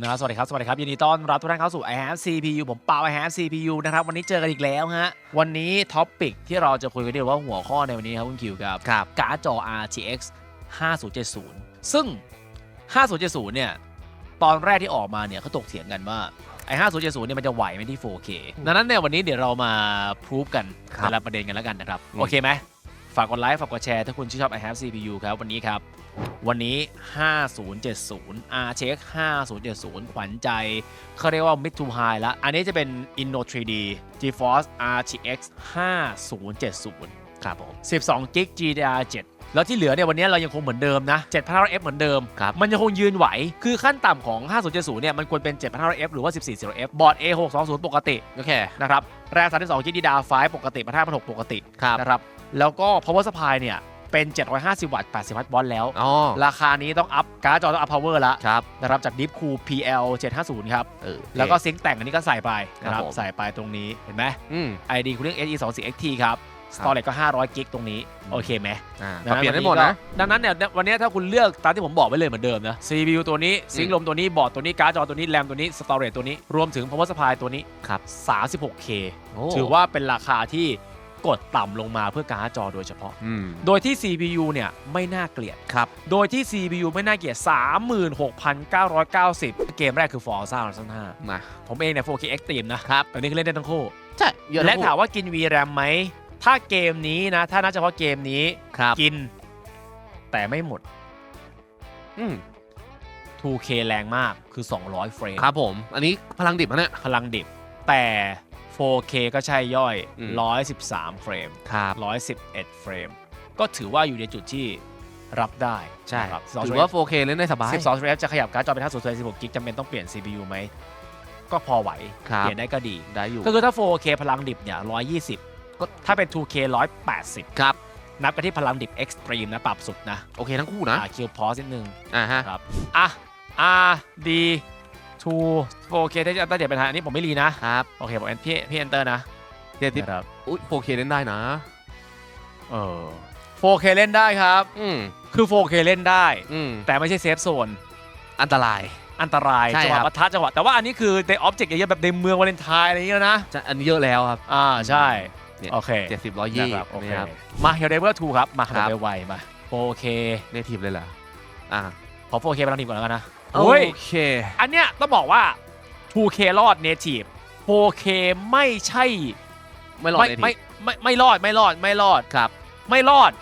นะครับสวัสดีครับ สวัสดีครับ ยินดีต้อนรับทุกท่านเข้าสู่ i have CPU ผมเปา i have CPU นะครับ วันนี้เจอกันอีกแล้วฮะ วันนี้ท็อปปิกที่เราจะคุยกันเดียวว่าหัวข้อในวันนี้ครับ คุณคิวครับครับการ์ดจอ RTX 5070 ซึ่ง 5070 เนี่ย ตอนแรกที่ออกมาเนี่ยเขาตกเถียงกันว่าไอ้5070เนี่ยมันจะไหวไหมที่ 4K ดังนั้นเนี่ยวันนี้เดี๋ยวเรามาพรูฟกันครับแต่ละประเด็นกันแล้วกันนะครับอืมโอเคไหม ฝากกดไลค์ ฝากกดแชร์ ถ้าคุณชื่นชอบ i have CPU ครับ วันนี้ครับ วันนี้ 5070 RTX 5070 ขวัญใจเขาเรียกว่า mid to high แล้ว อันนี้จะเป็น Inno 3D GeForce RTX 5070 ครับผม12 g b GDDR7 แล้วที่เหลือเนี่ยวันนี้เรายังคงเหมือนเดิมนะ 7500F เหมือนเดิมครับมันยังคงยืนไหว คือขั้นต่ำของ 5070 เนี่ย มันควรเป็น 7500F หรือว่า 1400F บอร์ด A620 ปกติ โอเค นะครับ แรม32 g b DDR5 ปกติประทาพันหกปกติครับนะครับ แล้วก็ power supply เนี่ยเป็น 750 วัตต์ 80 วัตต์บอลแล้ว อ๋อ ราคานี้ต้องอัพการ์ดจอต้องอัพ power ละครับ นะครับจาก Deep Cool PL 750 ครับ เออ แล้วก็ซิงค์แต่งอันนี้ก็ใส่ไปนะคครัรับบผมใส่ใส่ไปตรงนี้เห็นไหม อืม ID Cooling SE 2 4 XT ครับ Storage ก็ 500 กิกตรงนี้ โอเคไหมอ่าดังปรับเปลี่ยนได้หมดนะ ดังนั้นเนี่ยวันนี้ถ้าคุณเลือกตามที่ผมบอกไว้เลยเหมือนเดิมนะ CPU ตัวนี้ซิงค์ลมตัวนี้บอร์ดตัวนี้การ์ดจอตัวนี้แรมตัวนี้ Storage ตัวนี้รวมถึง power supply ตัวนี้ครับ 36K โอ้ถือว่าเป็นราคาที่ กดต่ำลงมาเพื่อการ์ดจอโดยเฉพาะ อืมโดยที่ CPU เนี่ยไม่น่าเกลียด ครับ โดยที่ CPU ไม่น่าเกลียด 36,990 เกมแรกคือ Forza Horizon 5มาผมเองเนี่ย 4K Extreme นะครับตอนนี้คือเล่นได้ทั้งคู่ ใช่เยอะและทั้งคู่ถามว่ากิน VRAM ไหม ถ้าเกมนี้นะ ถ้านับเฉพาะเกมนี้ครับกิน แต่ไม่หมด อืม 2K แรงมากคือ 200 เฟรมครับผม อันนี้พลังดิบนะเนี่ย พลังดิบแต่ 4K ก็ใช่ย่อย อืม 113 เฟรม ครับ 111 เฟรม ก็ถือว่าอยู่ในจุดที่รับได้ใช่นะครับถือว่า 4K เล่นได้สบาย 12 12 f จะขยับการ์ดจอเป็น5 0 16 กิกจำเป็นต้องเปลี่ยน CPU ไหม ก็พอไหว ครับ เปลี่ยนได้ก็ดี ได้อยู่ก็คือถ้า 4K พลังดิบเนี่ย 120 ก็ถ้าเป็น 2K 180 ครับ นับกันที่พลังดิบ Extreme นะปรับสุดนะโอเคทั้งคู่นะอ่าคิวพอสนิดนึงอ่าฮะ ครับ อะ R D 2 4K ได้จะเดี๋ยวเป็นทางอันนี้ผมไม่รีนะครับโอเคผมเอนพี่พี่ enter นะเจ็ดสิบนะครับอุ้ย 4K เล่นได้นะ เออ 4K เล่นได้ครับ อืมคือ 4K เล่นได้ อืมแต่ไม่ใช่เซฟโซน อันตราย อันตรายใช่จังหวะครับ ปะทะจังหวะแต่ว่าอันนี้คือในออบเจกต์เยอะๆแบบในเมืองวาเลนไทน์อะไรอย่างเงี้ยนะ จะอันนี้เยอะแล้วครับ อ่าใช่เนี่ย โอเคเจ็ดสิบร้อยยี่นะครับโอเคนี่ครับ มาเฮลเดเวอร์2ครับ มาครับเร็วไวๆมา 4K เนทีฟเลยเหรออ่าขอ 4K พลังดิบก่อนแล้วกันนะ โอเฮ้ยเค อันเนี้ยต้องบอกว่า 2K รอด native 4K ไม่ใช่ ไม่รอดไม่เนทีฟไม่ไม่ไม่รอดไม่รอดไม่รอดครับ ไม่รอด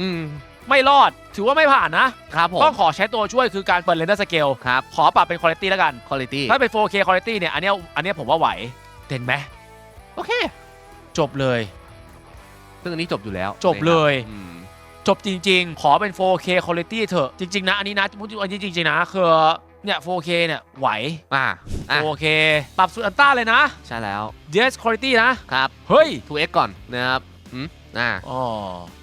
อืมไม่รอด ถือว่าไม่ผ่านนะ ครับผมต้องขอใช้ตัวช่วยคือการเปิด render scale ครับขอปรับเป็น quality แล้วกัน quality ถ้าเป็น 4K quality เนี่ย อันเนี้ยอันเนี้ยผมว่าไหวเห็นไหมโอเค จบเลย ซึ่งอันนี้จบอยู่แล้วจบเลยอืม จบจริง ๆ ขอเป็น 4K quality เถอะจริง ๆ นะ อันนี้นะพูดอันนี้จริง ๆ นะ คือ เนี่ย 4K เนี่ยไหว อ่าอะ 4K ปรับสุดอันต้าเลยนะ ใช่แล้ว DS quality นะ ครับ เฮ้ย 2x ก่อนนะครับอืมอ่า อ๋อ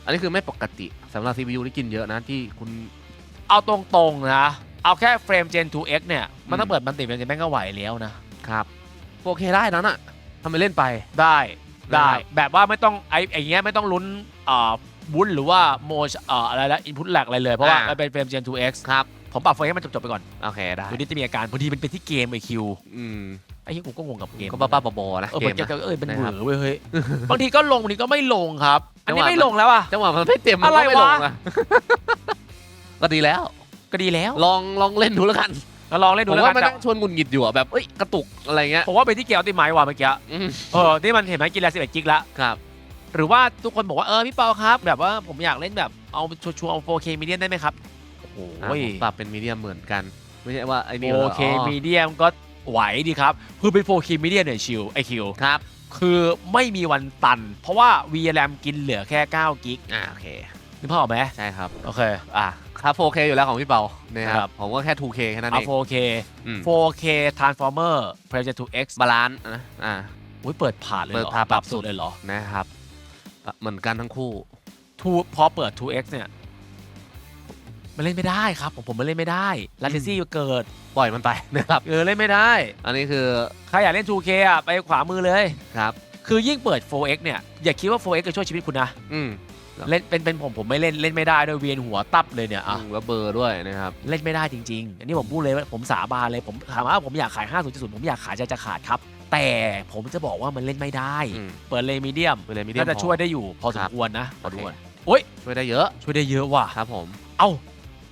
อันนี้คือไม่ปกติสำหรับ CPU ที่กินเยอะนะที่คุณ เอาตรงๆนะ เอาแค่เฟรม Gen 2X เนี่ย มันอืมถ้าเปิดมันติดมันจะแม่งก็ไหวแล้วนะ ครับ 4K ได้นั้นอะทำไปเล่นไป ได้ ได้ นะครับ แบบว่าไม่ต้องไอ้ไอ้เงี้ยไม่ต้องลุ้นอ่า บุญหรือว่าโมชอ่าอะไรแล้วอินพุตแลกอะไรเลย เพราะว่ามันเป็นเฟรม Gen 2X ครับ ผมปรับเฟรมให้มันจบๆไปก่อนโอเคได้ดูนี่จะมีอาการพอดีมันเป็นที่เกมไอคิวอืมไอ้ที่กูก็งงกับเกมก็บ้าๆบอๆนะเออเกเกมมนะเออเป็นเหนะครับวอเว้ยเฮ้ยบางทีก็ลงบางทีก็ไม่ลงครับอันนี้จังหวะไม่ลงแล้วอะจังหวะมันไม่เต็มมันอะไรก็ไม่ลงวะอะก็ดีแล้วก็ดีแล้ว ลองลองเล่นดูแล้วกันแล้วลองเล่นผดูมแล้วว่ากัมันนต้องชวนหงุนหงิดอยู่อะแบบเอ้ยกระตุกอะไรเงี้ยผมว่าไปที่เกียร์ติไม้ว่ะเมื่อกี้อืมเออที่มันเห็นไหมกินแล้ว11กิกละครับ หรือว่าทุกคนบอกว่าเออพี่เปาครับ แบบว่าผมอยากเล่นแบบเอาชัวร์ๆเอา 4K medium ได้ไหมครับ โอ้โหอะผมปรับเป็นมีเดียมเหมือนกัน ไม่ใช่ว่าไอ้นี่หร 4K medium ก็ไหวดีครับ คือเป็น 4K medium เนี่ยชิลไอคิวครับ คือไม่มีวันตัน เพราะว่า VRAM กินเหลือแค่9กิกอ่าโอเค นึกภาพออกไหมใช่ครับโอเคอะ ครับ 4K อยู่แล้วของพี่เปานะคครัรับบ ผมก็แค่ 2K แค่นั้นเอา เอง 4K อืม 4K Transformer Pressure 2X บาลานซ์นะอ่า อุ้ยเปิดผ่านเลยเหรอเปิดผ่านปรับสุดเลยเหรอ นะครับ อะเหมือนกันทั้งคู่ ทูพอเปิด 2x เนี่ยมันเล่นไม่ได้ครับผมผมมันเล่นไม่ได้ลาเทซี่เกิดปล่อยมันไปนะครับเออเล่นไม่ได้ อันนี้คือใครอยากเล่น 2k อะไปขวามือเลย ครับ คือยิ่งเปิด 4x เนี่ยอย่าคิดว่า 4x จะช่วยชีวิตคุณนะอืมเล่นเป็นเป็นผมผมไม่เล่นเล่นไม่ได้ด้วยเวียนหัวตับเลยเนี่ยอะอืมแล้วเบอร์ด้วยนะครับ เล่นไม่ได้จริง ๆ อันนี้ผมพูดเลยว่าผมสาบานเลยผมถามว่าผมอยากขาย 50.0ผมอยากขายใจจะขาดครับ แต่ผมจะบอกว่ามันเล่นไม่ได้ อืมเปิดเลมีเดียมเวลามีเดียน่าจะช่วยได้อยู่พอสคมรับควรนะพอโอสมเคควรช่วยได้เยอะช่วยได้เยอะว่ะ ครับผม เอ้า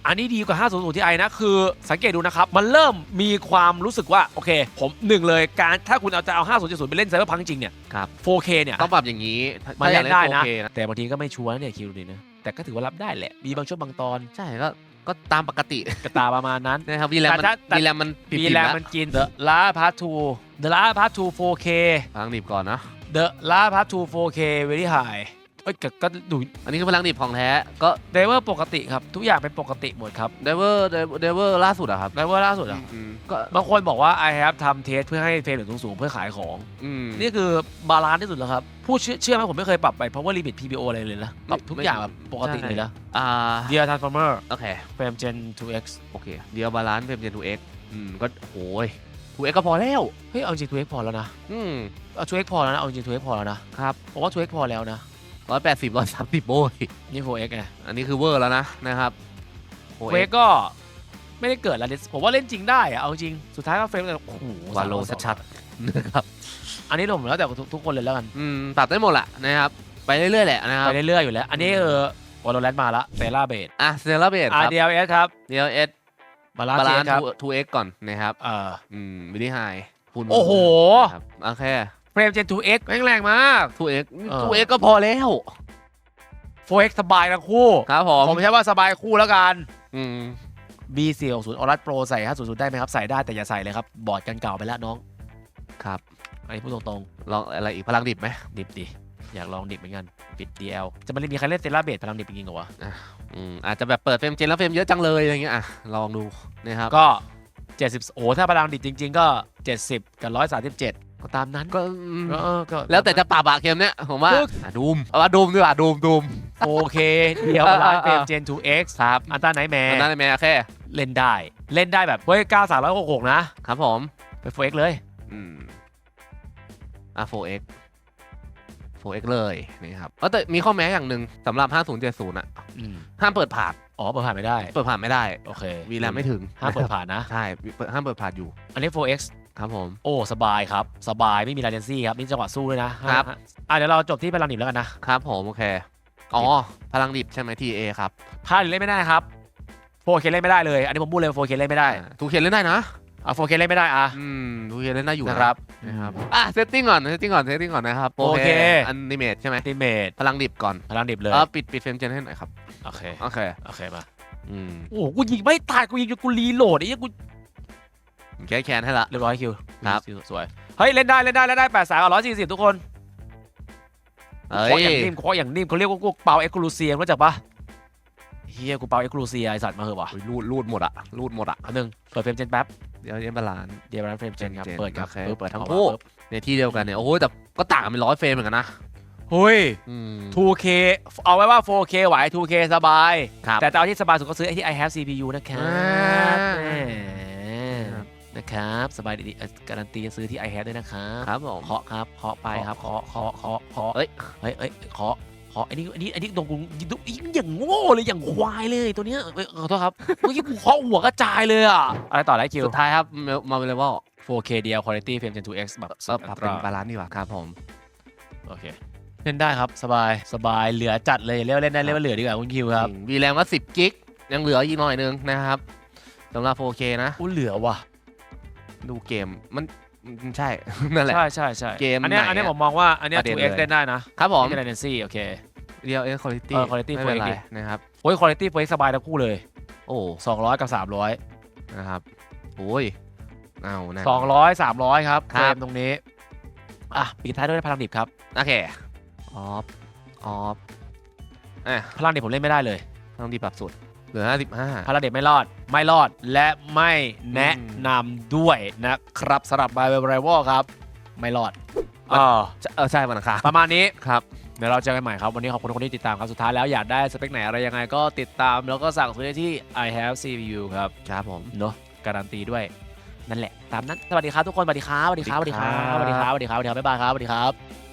อันนี้ดีกว่า 500ที่ไอนะ คือสังเกตดูนะครับ มันเริ่มมีความรู้สึกว่า โอเค ผมหนึ่งเลยการถ้าคุณเอาจะเอา 500ไปเล่นไซเบอร์พังจริงเนี่ย ครับ 4K เนี่ย ต้องปรับอย่างนี้ถ้มันถ้าอยากเล่นได้นะ 4K แต่บางทีก็ไม่ชัวร์นะเนี่ยคิวดีนะ แต่ก็ถือว่ารับได้แหละ มีบางช่วงบางตอน ใช่ก็ ก็ตามปกติกระตาประมาณนั้น นะครับวีแรมมันแต่ถ้าแต่ วีแรมมันปิดมีๆแรงแล้วมันกิน The Last Part 2 The Last Part 2 4K พลังดิบก่อนนะ The Last Part 2 4K very high เอ้ยก็ก็ดูอันนี้คือพลังดิบของแท้ก็เดเวอร์ปกติครับ ทุกอย่างเป็นปกติหมดครับเดเวอร์เดเวอร์ล่าสุดอะครับเดเวอร์ล่าสุดอะอืมก็บางคนบอกว่า I have ทำเทสเพื่อให้เฟรมถึงสูงๆเพื่อขายของ อืม นี่คือบาลานซ์ที่สุดแล้วครับ พูดเชื่อเชื่อไหมผมไม่เคยปรับไป power limit PBO อะไรเลยนะปรับทุกอย่างแบบปกติเลยนะ อ่า Dear Transformer โอเค Frame Gen 2X โอเค เดียวบาลานซ์เฟรมเจนทูเอ็กอืมก็โอ้ยทูเอ็กก็พอแล้ว เฮ้ย เอาจริง 2X พอแล้วนะ อืม เอา 2X พอแล้วนะ เอาจริง 2X พอแล้วนะครับ ผมว่า 2X พอแล้วนะ ร้อยแปดสิบร้อยสามสิบโบยนี่ 4X ไงอันนี้คือเวอร์แล้วนะนะครับ 4X ก็ไม่ได้เกิดอะไรผมว่าเล่นจริงได้อะเอาจริง สุดท้ายก็เฟรมแต่โอ้โหวาโลชัดๆนะครับๆอันนี้ผมแล้วแต่ทุกทุกคนเลยแล้วกัน อืมปรับได้หมดแหละนะครับ ไปเรื่อยๆแหละนะครับ ไปเรื่อยๆอยู่แล้ว อันนี้เออวอลเลนมาละเซล่าเบดอะเซเลเบตครับ RDLS ครับ DLS บาลานบาลานซ์ซ์ครับทูเอ็กก่อนนะครับ เอ่ออืมวิดีไฮคุณโอ้โหครับโอเค เฟรม Gen 2X แม่งแรงมากทูเอ็กเออทูเอ็กก็พอแล้ว 4X สบายทั้งคู่ ครับผมผมใช้ว่าสบายคู่แล้วกัน อืม B460 Aorus Pro ใส่ 500 ได้ไหมครับ ใส่ได้แต่อย่าใส่เลยครับ บอร์ดกันเก่าไปแล้วน้องครับ อันนี้พูดตรงลองอะไรอีกพลังดิบไหม ๆ ดิบดิ อยากลองดิบเหมือนกัน ปิด DL จะมาเล่นมีใครเล่นเซล่าเบดพลังดิบจริงๆเหรอวะ อืมอาจจะแบบเปิดเฟรมเจนแล้วเฟรมเยอะจังเลยอะไรเงี้ยอะลองดูนะครับก็ 70 โอ้ถ้าพลังดิบจริง ๆ ก็ 70 กับ 137 ก็ตามนั้นก็อืมก็เออก็แล้วแต่จะปรับอะเกมเนี้ยผมว่าปึ๊กอะดูมเอาว่าดูมดีกว่าดูมดูม โอเค เดียวเออพลังเฟรมเออ Gen 2X ครับอันต้าไนแมอันร์นั้นแม่โอเคเล่นได้ เล่นได้แบบเฮ้ย9 3 6 6 นะ ครับผม ไป 4X เลยอืมอะ 4x 4x เลยนี่ครับเออแต่มีข้อแม้อย่างหนึ่งสำหรับ 5070 อะ อืมห้ามเปิดผ่าน อ๋อเปิดผ่านไม่ได้ เปิดผ่านไม่ได้ โอเควีแรมไม่ถึงห้ามเปิดผ่านนะ ใช่เปิดห้ามเปิดผ่านอยู่ อันนี้ 4X ครับผม โอ้สบายครับ สบายไม่มี latency ครับนี่จังหวะสู้ด้วยนะครับ อะเดี๋ยวเราจบที่พลังดิบแล้วกันนะครับผมโอเค อ๋อ พลังดิบใช่ไหม TA ครับพาดิบเล่นไม่ได้ครับ 4K เล่นไม่ได้เลย อันนี้ผมพูดเลย 4K เล่นไม่ได้ทูเคนเล่นได้นะอะ 4K เล่นไม่ได้อะอืมทูเคนเล่นได้อยู่นะครับนะครับอะเซตติ้งก่อนเซตติ้งก่อนเซตติ้งก่อนนะครับโอเคอันนิเมตใช่ไหมติเมตพลังดิบก่อนพลังดิบเลยเออปิดปิดเฟรมเจนให้หน่อยครับโอเคโอเคโอเคมาอืมโอ้โหกูยิงไม่ตายกูยิงจนกูรีโหลดไอ้เหี้ยกู แก้แค้นให้ละ เรียบร้อยคิวครับ สวย เฮ้ย เล่นได้ เล่นได้ เล่นได้แปดสามร้อยสี่สิบทุกคนเอ้เคาะอย่างยนิ่มเคาะอย่างนิ่มเขาเรียกว่ากูเปาเอ็กซ์คลูเซียรู้จักปะเฮียกูเปาเอ็กซ์คลูเซียไอสัตว์มาเหอะวะโอ้ยรูดรูดหมดอะรูดหมดอะอันนึงเปิดเฟรมเจนแป๊บ เดี๋ยวเย็นบาลานซ์เดี๋ยวรันเฟรมเจนครับเฟรมเจนเปิดครับโอเคปึ๊บเปิดทั้งออกคู่มาปึ๊บในที่เดียวกันเนี่ย โอ้ยแต่ก็ต่างกันเป็นร้อยเฟรมเหมือนกันนะเฮ้ยอืม 2K เอาไว้ว่า 4K ไหว 2K สบายครับแต่ตอนที่สบายสุดก็ซื้อไอ้ที่ I have CPU นะครับอ่าแหมครับ นะครับสบายดีๆเอ่อการันตีซื้อที่ I have ด้วยนะครับครับผมเคาะครับเคาะไปครับเคาะเคาะเคาะเคาะเอ้ยเฮ้ยเอ้ยเคาะเคาะอันนี้อันนี้อันนี้ตรงกูอย่างโง่เลยอย่างควายเลยตัวเนี้ยเอ้ยขอโทษครับเมื่อกี้กูเคาะหัวกระจายเลยอะอะไรต่อไรคิวสุดท้ายครับมาเลเวล 4K เดียว Quality Frame Gen 2X แบบก็ปรับเป็นบาลานซ์ดีกว่าครับผมโอเคเล่นได้ครับสบายสบายเหลือจัดเลยเรียกว่าเล่นได้เรียกว่าเหลือดีกว่าคุณคิวครับวีแรมว่า10กิกยังเหลืออีกหน่อยนึงนะครับสำหรับ 4K นะอู้เหลือว่ะ ดูเกมมันมันใช่ นั่นแหละ ใช่ใช่ใช่เกมอันเนี้ยไหนอันเนี้ยอะผมมองว่าอันเนี้ย ประเด็น 2x เลย เล่นได้นะครับผมไม่ใช่ latency โอเคเดียวเอสคุณภาพเออ quality ไม่เป็นไร 4X นะครับ โอ้ย quality 4x สบายทั้งคู่เลย โอ้ 200 กับ 300 นะครับโอ้ยเอานะ 200 300 ครับครับเฟรมตรงนี้ อะ ปิดท้ายด้วยพลังดิบครับ โอเคออฟออฟอะพลังดิบผมเล่นไม่ได้เลย ต้องดีปรับสุดเห ลือ 55พลังดิบไม่รอดไม่รอดและไม่แนะอืมนำด้วยนะครับสำหรับ By r i v a l ครับ ไม่รอดมันอ่าเออใช่วันอังคารประมาณนี้ครับเดี๋ยวเราเจอกันใหม่ครับ วันนี้ขอบคุณทุกคนที่ติดตามครับ สุดท้ายแล้วอยากได้สเปคไหนอะไรยังไงก็ติดตามแล้วก็สั่งซื้อได้ที่ I have CPU ครับ ครับผม เนาะการันตีด้วย นั่นแหละ ตามนั้น สวัสดีครับทุกคน สวัสดีครับ สวัสดีครับ สวัสดีครับ สวัสดีครับ สวัสดีครับ บ๊ายบายครับ สวัสดีครับ